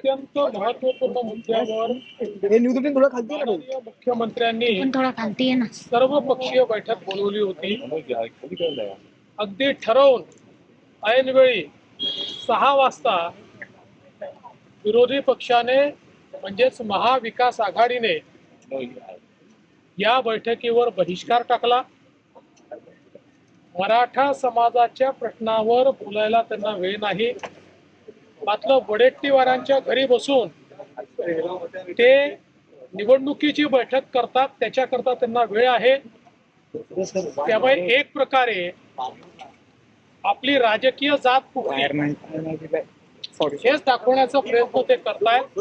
अत्यंत महत्त्वपूर्ण मुद्द्यावर हे न्यूज रुटीन थोडं खालती आहे ना भाऊ. माननीय मुख्यमंत्र्यांनी पण थोडा खालती आहे ना. सर्व पक्षीय बैठक बोलवली होती. अगदी ठरवून ऐनवेळी सहा वाजता विरोधी पक्षाने म्हणजेच महाविकास आघाडीने या बैठकीवर बहिष्कार टाकला. मराठा समाजाच्या प्रश्नावर बोलायला त्यांना वेळ नाही. मात्र वडेट्टीवारांच्या घरी बसून ते निवडणुकीची बैठक करतात त्याच्याकरता त्यांना वेळ आहे. त्यामुळे एक प्रकारे आपली राजकीय जात कुठली हेच दाखवण्याचा प्रयत्न ते करतायत.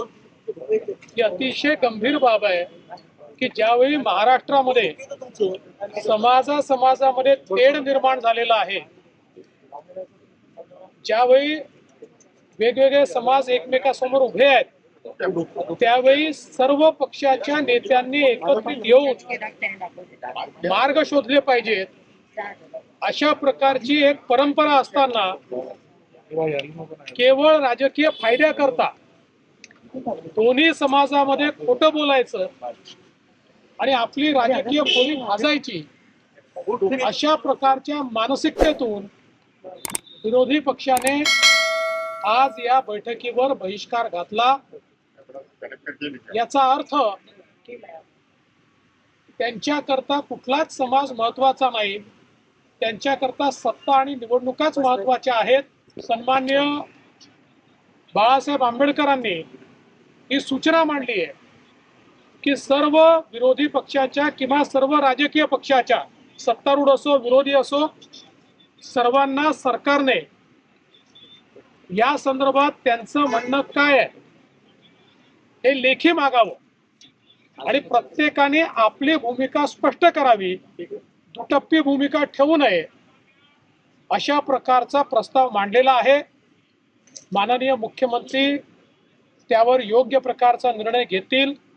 ही अतिशय गंभीर बाब आहे की ज्यावेळी महाराष्ट्रामध्ये समाजा समाजामध्ये तेढ निर्माण झालेला आहे ज्यावेळी वेगवेगळे समाज एकमेकासमोर उभे आहेत. त्यावेळी सर्व पक्षाच्या नेत्यांनी एकत्रित येऊन मार्ग शोधले पाहिजेत. अशा प्रकारची एक परंपरा असताना केवळ राजकीय फायद्याकरता दोन्ही समाजामध्ये खोट बोलायचं आणि आपली राजकीय खोली भाजायची अशा प्रकारच्या मानसिकतेतून विरोधी पक्षाने आज या बैठकीवर बहिष्कार घातला. याचा अर्थ त्यांच्याकरता कुठलाच समाज महत्त्वाचा नाही. त्यांच्याकरता सत्ता आणि निवडणुकाच महत्त्वाच्या आहेत. सन्मान्य बाळासाहेब आंबेडकरांनी ही सूचना मांडली आहे की सर्व विरोधी पक्षाच्या किंवा सर्व राजकीय पक्षाच्या सत्तारूढ असो विरोधी असो सर्वांना सरकारने या संदर्भात त्यांचं म्हणणं काय आहे? हे लेखी मागावं. आणि प्रत्येकाने आपली भूमिका स्पष्ट करावी. दुटप्पी भूमिका ठेवू नये. अशा प्रकारचा प्रस्ताव मांडलेला आहे. माननीय मुख्यमंत्री त्यावर योग्य प्रकारचा निर्णय घेतील.